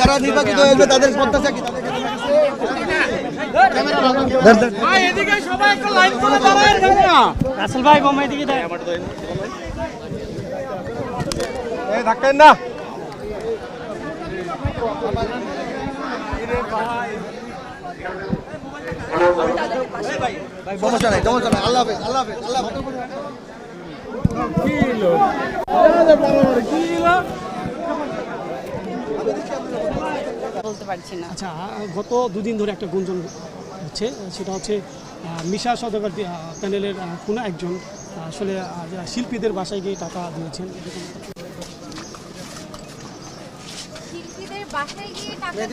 যারা নির্বাচিত হয়েছে তাদের প্রত্যাশা না। সমস্যা নাই সমস্যা নাই। আল্লাহ হাফেজ আল্লাহ হাফেজ আল্লাহ বলতে পারছি না। আচ্ছা গত দুদিন ধরে একটা গুঞ্জন হচ্ছে সেটা হচ্ছে মিশা সদাগর প্যানেলের কোনো একজন আসলে যারা শিল্পীদের বাসায় গিয়ে টাকা দিয়েছেন। শিল্পীদের বাসায় গিয়ে টাকা দেওয়া